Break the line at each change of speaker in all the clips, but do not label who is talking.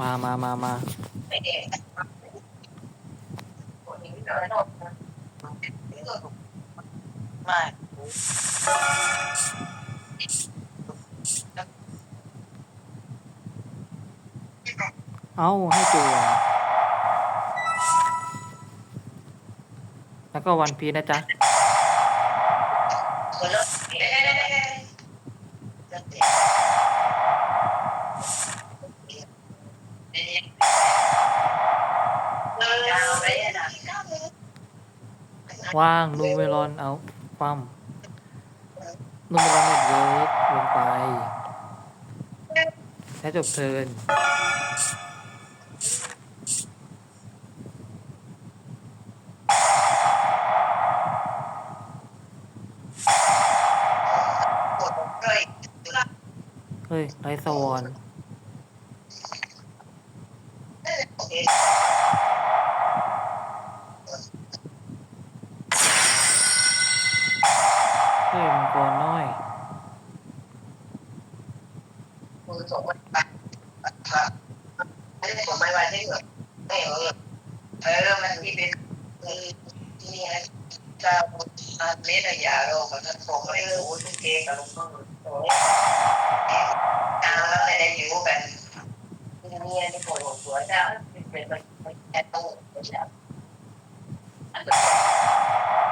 มามามามา
ไม่
เอาให้ตัวแล้วก็วันพีนะจ๊ะ
ว่า
งนูเมลอนเอาความนูเมลอนเน็ตเวิร์กลงไปแค่จบเทิน
กดเลย
เฮ้ยไรสวอน เฮ้ยมังกรน้อย
มือส่งมันไปไม่ได้ส่งไม่ไว้ที่แบบไม่เออเออมันที่เป็นนี่ไงเจ้าอันนี้นะอย่าเราก็จะส่งไม่รู้ทุกเกกับลุงก็โอ้ยอ่าแล้วไม่ได้อยู่กันนี่นี่ปวดหัวเจ้าเป็นมันมันแอบตู้เจ้าอันที่ที่ที่ต้องตัวคนเป็น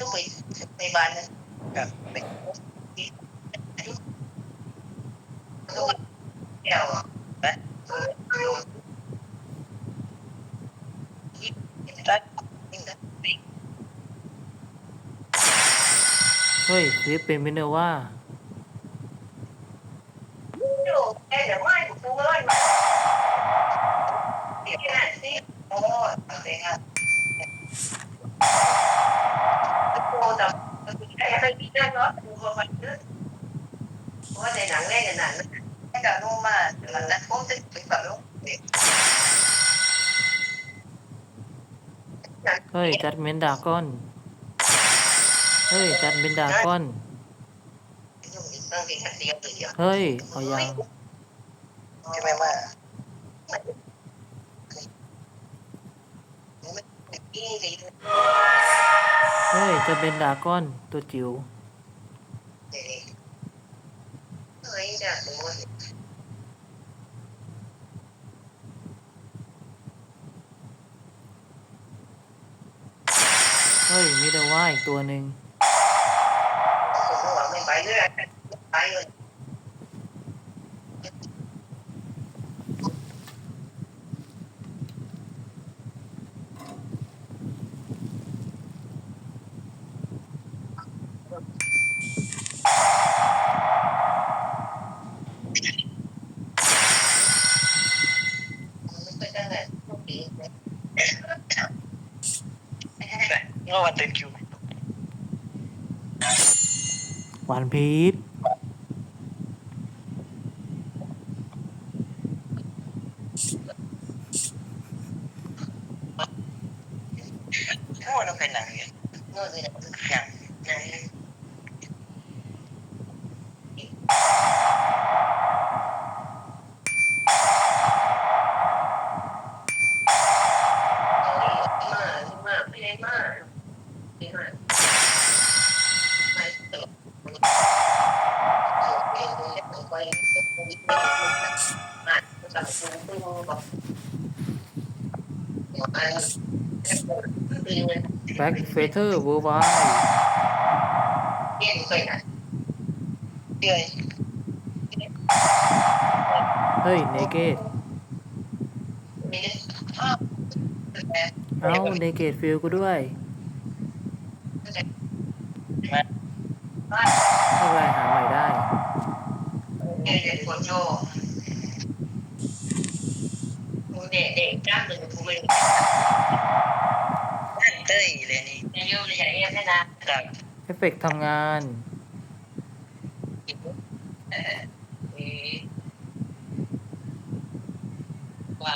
ไม่ตู้ไปไปบ้านกับไปตู้เดี่ยหรือ
เวิปเป็นมิเนอะว่า
อยู่แค่เดี๋ยวไม่กูเลยมาเดี๋ยวนี่สิโอ้โอเคค่ะโอ้แต่ไอ้อะไรที่นั่นเนาะดูเขาไปเยอะ เพราะว่าในหนังเล่นในหนังให้กับนุ่มมากแต่ผมจะเป็นแบบนุ่มเด็ก
เฮ้ย จัดเมนดากอน เฮ้ย จัดเมนดากอน
เดียวตัวเดียว
เฮ้ย เอายัง
ใช่ไหมมาอีนี่
เฮ้ย จะเป็นดากอนตัวจิ๋ว
เด็กเฮ้ยจ้ะดู
เฮ้ยมีแต่ว่าอีกตัวหนึ่ง
ผมหวังไม่ไปเรื่อยไปเลย ก็วันเต็มคิว
วันพีช
ถ้าเราเป็นหนังเนี่ยก็คือหนังแข่งหนังมากไม่ได้มากไม่มากไม่ตลกเองเล็กไปจะคุยไม่ได้อ่านภาษาจีนไม่รู้บอกอ่าน
แบ็คเฟเธอร์เวอร์ไว
เรียนเคยนะเดือย
เฮ้ยเนเกตเอาเนเกตฟิลกูด้วยไม่เป็นไรหาใหม่ได้
เด็กเด็กคนโจเด็กเด็กจ้างหนึ่งกูเป็นนั่นเลยนี่นายโยเลยอย่างเงี้ยแค่นะครับ
เอฟเฟกต์ทำงาน
เออเอว่า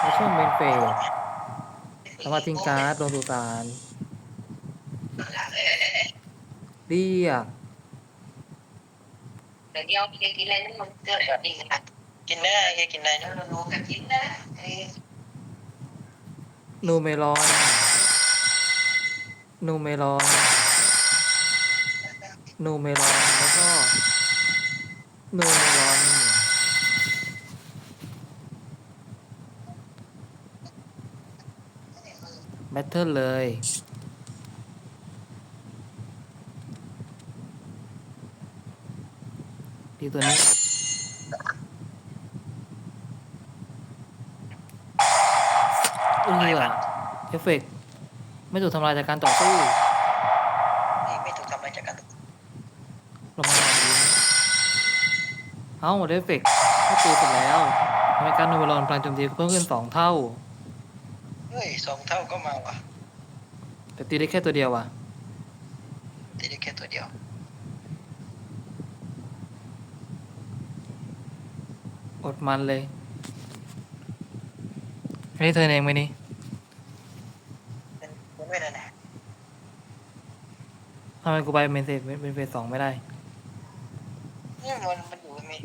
ในช่วงเมนเฟสสมาทิ้งการ์ดลงสุสานเรียก
แต่เดี๋ยวกินอะไรนั่นมันเกิดแบบนี้นะ กินได้กินได้นะหนูก็กินได้
นูเมลอนนูเมลอนนูเมลอนแล้วก็นูเมลอนแบตเทิลเลยดีตัวนี้ เอือเอฟเฟกต์ไม่ถูกทำลายจากการต่อสู้
ไม่ถูกทำอะไรจากกัน
ลงมาหน่อยดิเอ้าเอฟเฟกต์ถ้าตีเสร็จแล้วทำให้การโนเวลอนพลังโจมตีเพิ่มขึ้นสองเท่า
เฮ้ยสองเท่าก็มาว่ะ
แต่ตีได้แค่ตัวเดียวอะ
ตีได้แค่ตัวเดียว
อดมันเลยอันนี้เธอเองไหมนี่
เป็นไม่ได้นะ
ทำไมกูไปเมนเซเป็นเฟสสองไม่ได้
นี่มันมันอยู่มี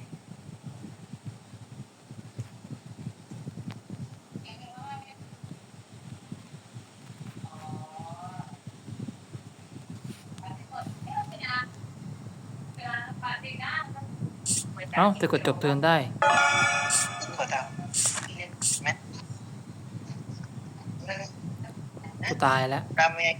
เอ้าแต่กดจบเทิร์นได้
ขอเท่าแม่
กู ตายแล้ว
รามเอง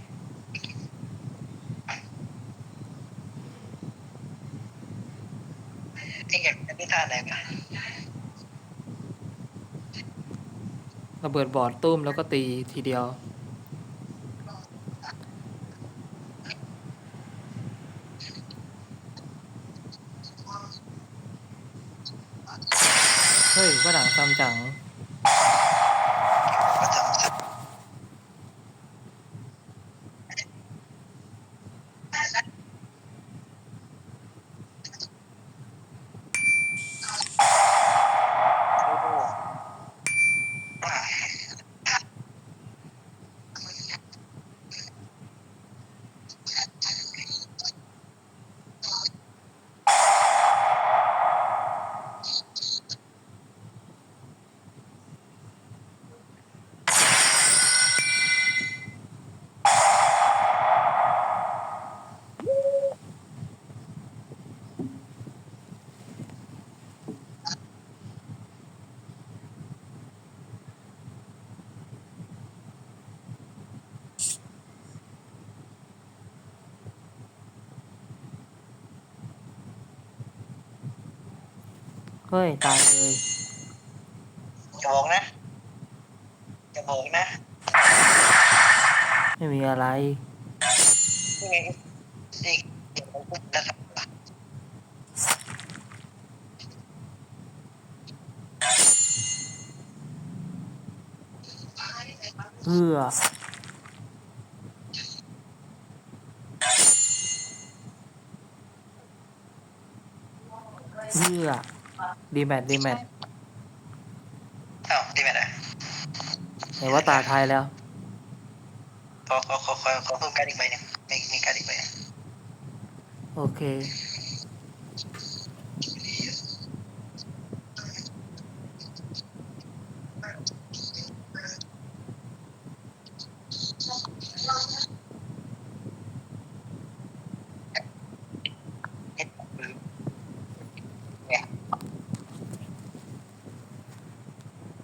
ไอ้เงี้ยไม่ท่าไหนกัน
ระเบิดบอร์ดตุ้มแล้วก็ตีทีเดียว เฮ้ยว่าหลังซัมจัง ฮ้ย ตายเลย
อย่าบอกนะอย่าบอกนะ
ไม่มีอะไร
นี่ไงนี่เดี๋ยวผมพูดนะครับ
เพื่อเพื่อ ดีแมทดีแมท
อ้าวดีไหมนะ
เห็นว่าตาทายแล้ว
ขอขอขอขอขอเพิ่มการดอีกใบหนึงมีมีการดอีกใบหนึ่ง
โอเค
เฮ็ดมือเนี่ยเ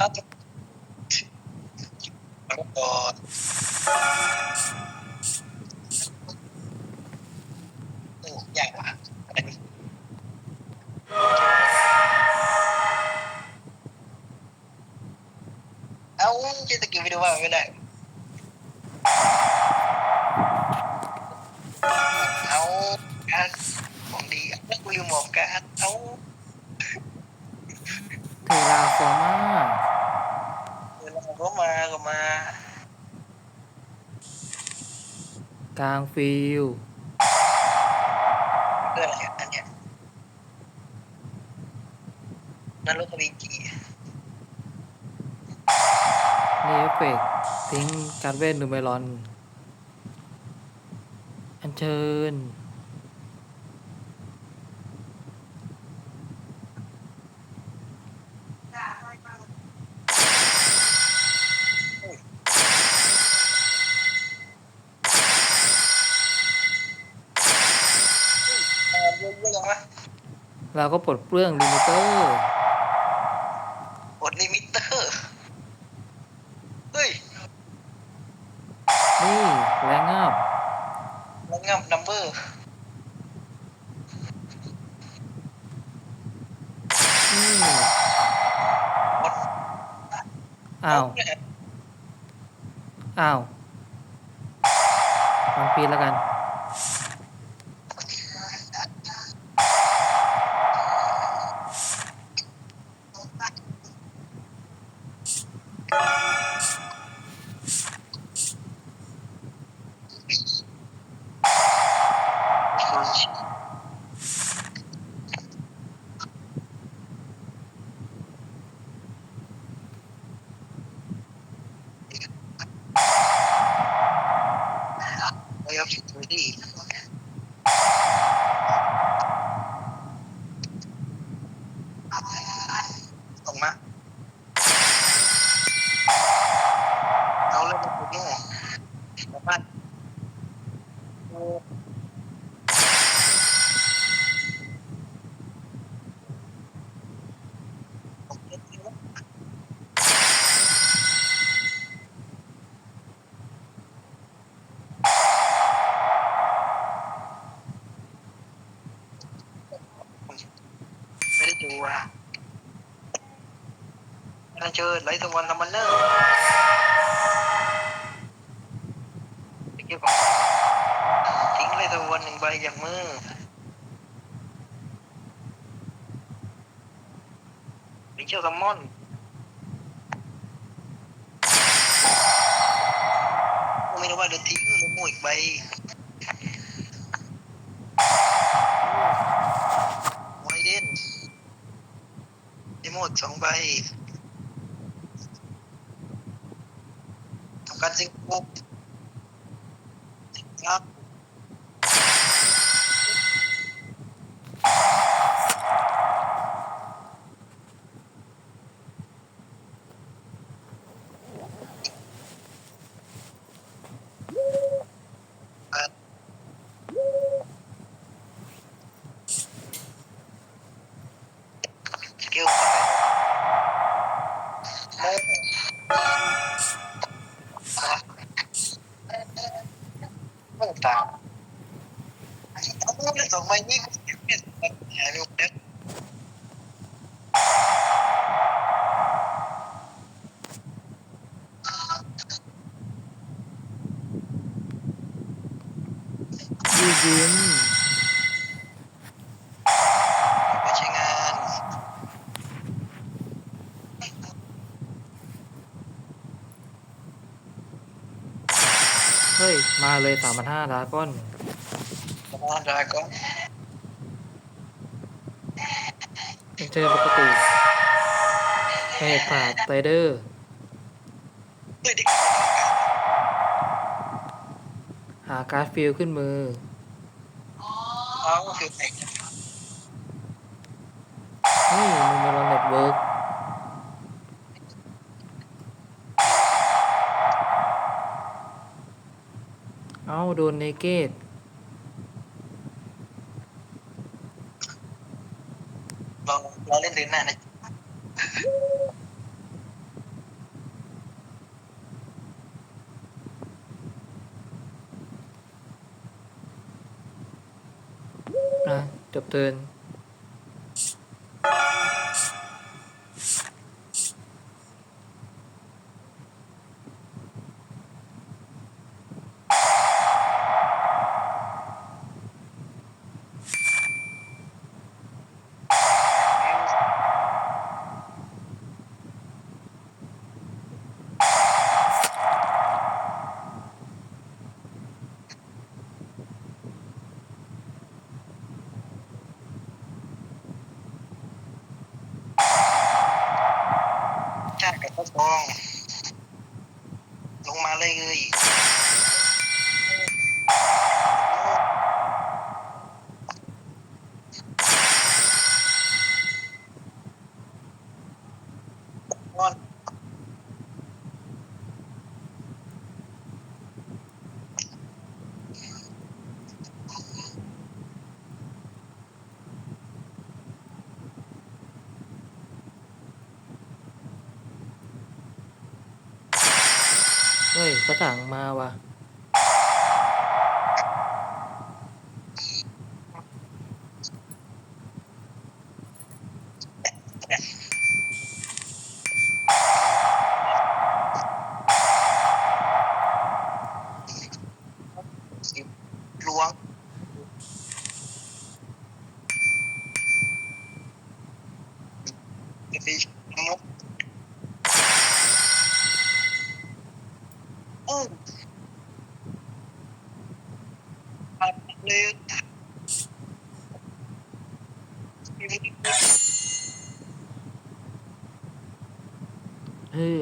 ครับแล้วก็โอ้ยากว่ะอันนี้เอ้ กลา
งฟิล
เพื่ออะไรอะอันเนี้ยนั่นรถทวีกี
นี่เอฟเฟกต์ทิ้งการเวทนูเมรอน อัญเชิญ
เออเยอะๆยังวะ
เราก็ปลดเปลื้องลิมิเตอร์
กดลิมิเตอร์ เฮ้ย
นี่แรงอัพ
แล้วงับนัมเบอร์
นี่
กด
อ้าว อ้าววันพีแล้วกัน
ว้เอาผิดตัวดีส่งมา เอาเลยมาคุณโน่มาบ้านโอ้ผมเล่นอยู่ ไม่ได้ดูอะน่าเจอไลตะวันทำมันเนอร์ไปเก็บของทิ้งไลตะวันหนึ่งใบจากมือไปเชี่ยวซัมมอนไม่รู้ว่าเดินทิ้งมะม่วงอีกใบไวเด่น ได้หมดสองใบทำการซิงปุ๊บอะสกิลเข้าไป โม่ไม่ต่างเอาเรื่งสองใบนี้ก็เก็บเงินปัญหาลูกเด็ก
ยียิ้ม
ไปใช้งาน
เฮ้ย มาเลยสามพันห้าดราก้อน
ประมาณดราก้อน
อัญเชิญปกติแหกปาดไตเดอร์
เฮ้ยเด็ก
หาการ์ดฟิลขึ้นมือ
เอาคือไหน
เฮ้ยมึงมาลองเน็ตเวิร์กเอ้า โดนเนเกต
เราเราเล่นเดือนหน้านะ
อะจบเทิร์น
ชาติกับพ่อทองลงมาเลยเลยนอน
เฮ้ ยกระถังมาว่ะ
ล้วงจะไปมุกอู้ปัดเลย
เฮ้ย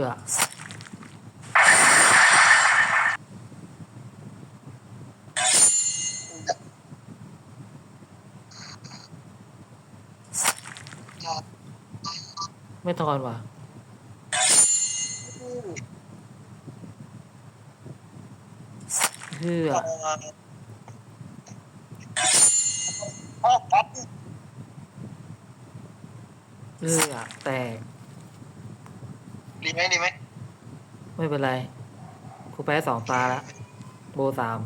ไม่ทอนว่ะ เฮ้ย
อ๋อปั๊บ
เฮ้ยแตก
ดีไหมดีไหม
ไม่เป็นไร กูแพ้สองตาละ โบสาม